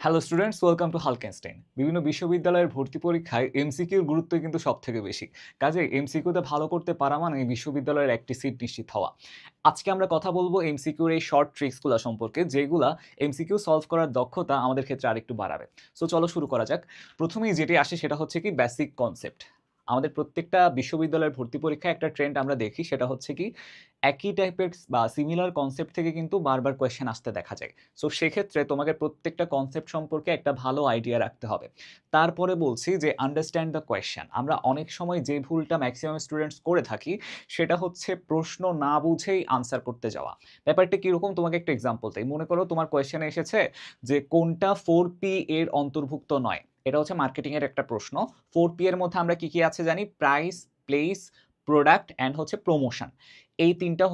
Hello students welcome to হালকেনস্টাইন বিভিন্ন বিশ্ববিদ্যালয়ের ভর্তি পরীক্ষায় এমসিকিউর গুরুত্ব কিন্তু সব থেকে বেশি কাজে এমসিকিউতে ভালো করতে পারা মানে বিশ্ববিদ্যালয়ের একটি সিট নিশ্চিত হওয়া। আজকে আমরা কথা বলব এমসিকিউর এই শর্ট ট্রিক্সগুলো সম্পর্কে, যেগুলা এমসিকিউ সলভ করার দক্ষতা আমাদের ক্ষেত্রে আরেকটু বাড়াবে। সো চলো শুরু করা যাক। প্রথমেই যেটি আসে সেটা হচ্ছে কি বেসিক কনসেপ্ট আমাদের প্রত্যেকটা বিশ্ববিদ্যালয়ের ভর্তি পরীক্ষায় একটা ট্রেন্ড আমরা দেখি, সেটা হচ্ছে কি, একই টাইপের বা সিমিলার কনসেপ্ট থেকে কিন্তু বারবার কোয়েশ্চেন আসতে দেখা যায়। সো সেক্ষেত্রে তোমাকে প্রত্যেকটা কনসেপ্ট সম্পর্কে একটা ভালো আইডিয়া রাখতে হবে। তারপরে বলছি যে আন্ডারস্ট্যান্ড দ্য কোয়েশ্চেন আমরা অনেক সময় যে ভুলটা ম্যাক্সিমাম স্টুডেন্টস করে থাকি, সেটা হচ্ছে প্রশ্ন না বুঝেই আনসার করতে যাওয়া। ব্যাপারটা কীরকম? তোমাকে একটা এক্সাম্পল তাই মনে করো তোমার কোয়েশ্চেনে এসেছে যে, কোনটা ফোর পি এর অন্তর্ভুক্ত নয়। এটা হচ্ছে মার্কেটিংয়ের একটা প্রশ্ন। ফোর পি এর মধ্যে আমরা কি কি আছে জানি? প্রাইস প্লেস প্রোডাক্ট অ্যান্ড হচ্ছে প্রমোশন এই তিনটা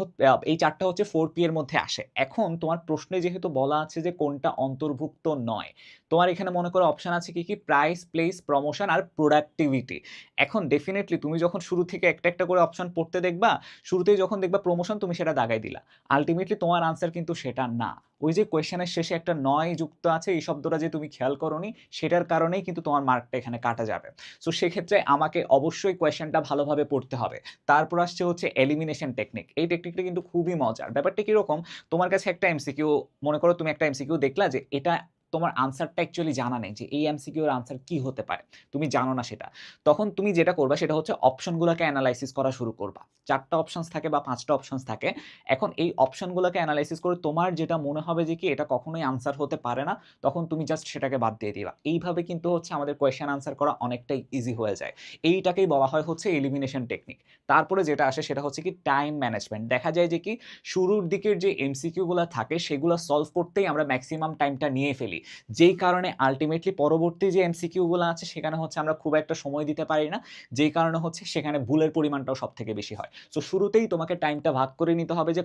এই চারটা হচ্ছে ফোর পি এর মধ্যে আসে। এখন তোমার প্রশ্নে যেহেতু বলা আছে যে কোনটা অন্তর্ভুক্ত নয়, তোমার এখানে মনে করো অপশন আছে কি কি প্রাইস প্লেস প্রমোশন আর প্রোডাক্টিভিটি এখন ডেফিনেটলি তুমি যখন শুরু থেকে একটা একটা করে অপশন পড়তে দেখবা, শুরুতেই যখন দেখবা প্রমোশন তুমি সেটা দাগাই দিলা। আলটিমেটলি তোমার আনসার কিন্তু সেটা না। ওই যে কোয়েশ্চেনের শেষে একটা নয় যুক্ত আছে, এই শব্দটা যে তুমি খেয়াল করনি, সেটার কারণেই কিন্তু তোমার মার্কটা এখানে কাটা যাবে। সো সেক্ষেত্রে আমাকে অবশ্যই কোয়েশ্চেনটা ভালোভাবে পড়তে হবে। তারপর আসছে হচ্ছে এলিমিনেশন টেকনিক এই টেকনিকটা কিন্তু খুবই মজার। ব্যাপারটা কীরকম? তোমার কাছে একটা এমসিকিউ মনে করো তুমি একটা এমসিকিউ দেখলা যে এটা তোমার আনসারটা অ্যাকচুয়ালি জানা নেই যে এই এমসিকিউর আনসার কি হতে পারে। তুমি জানো না সেটা। তখন তুমি যেটা করবা সেটা হচ্ছে অপশনগুলোকে অ্যানালাইসিস করা শুরু করবা। চারটা অপশনস থাকে বা পাঁচটা অপশনস থাকে। এখন এই অপশনগুলোকে অ্যানালাইসিস করে তোমার যেটা মনে হবে যে কি এটা কখনোই আনসার হতে পারে না, তখন তুমি জাস্ট সেটাকে বাদ দিয়ে দিবা। এইভাবে কিন্তু হচ্ছে আমাদের কোয়েশ্চেন আনসার করা অনেকটাই ইজি হয়ে যায়। এইটাকেই বলা হয় হচ্ছে এলিমিনেশন টেকনিক তারপরে যেটা আসে সেটা হচ্ছে কি টাইম ম্যানেজমেন্ট দেখা যায় যে কি শুরুর দিকের যে এমসিকিউগুলো থাকে সেগুলো সলভ করতেই আমরা ম্যাক্সিমাম টাইমটা নিয়ে ফেলি। যেই কারণে আলটিমেটলি পরবর্তী যে এমসিকিউগুলো আছে, সেখানে হচ্ছে আমরা খুব একটা সময় দিতে পারি না। যেই কারণে হচ্ছে সেখানে ভুলের পরিমাণটাও সব থেকে বেশি হয়। সো শুরুতেই তোমাকে টাইমটা ভাগ করে নিতে হবে যে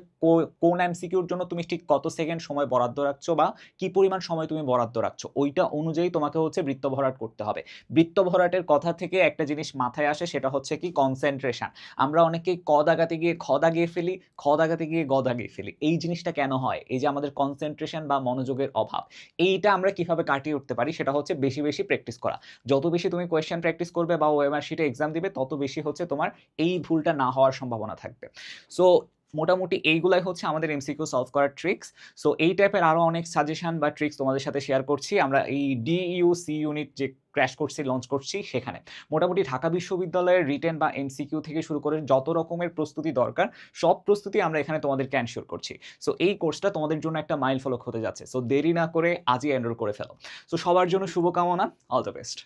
কোন এমসিকিউর জন্য তুমি ঠিক কত সেকেন্ড সময় বরাদ্দ রাখছো বা কি পরিমাণ সময় তুমি বরাদ্দ রাখছো। ওইটা অনুযায়ী তোমাকে হচ্ছে বৃত্ত ভরাট করতে হবে। বৃত্ত ভরাটের কথা থেকে একটা জিনিস মাথায় আসে, সেটা হচ্ছে কি কনসেন্ট্রেশন আমরা অনেকেই ক দাগাতে গিয়ে খ দাগিয়ে ফেলি, খ দাগাতে গিয়ে গ দাগিয়ে ফেলি। এই জিনিসটা কেন হয়? এই যে আমাদের কনসেন্ট্রেশন বা মনোযোগের অভাব। এইটা আমরা কীভাবে কাটিয়ে উঠতে পারি সেটা হচ্ছে বেশি বেশি প্র্যাকটিস করা। যত বেশি তুমি কোয়েশ্চেন প্র্যাকটিস করবে বা ওএমআর শিটে এক্সাম দিবে, তত বেশি হচ্ছে তোমার এই ভুলটা না হওয়ার সম্ভাবনা থাকবে। সো মোটামুটি এইগুলাই হচ্ছে আমাদের এমসিকিউ সলভ করার ট্রিক্স সো এই টাইপের আরও অনেক সাজেশন বা ট্রিক্স তোমাদের সাথে শেয়ার করছি। আমরা এই ডিইউ সি ইউনিট যে ক্র্যাশ করছি লঞ্চ করছি সেখানে। মোটামুটি ঢাকা বিশ্ববিদ্যালয়ের রিটেন বা এমসিকিউ থেকে শুরু করে যত রকমের প্রস্তুতি দরকার, সব প্রস্তুতি আমরা এখানে তোমাদেরকে এনশিওর করছি। সো এই কোর্সটা তোমাদের জন্য একটা মাইল ফলক হতে যাচ্ছে। সো দেরি না করে আজই এনরোল করে ফেলো। সো সবার জন্য শুভকামনা। All the best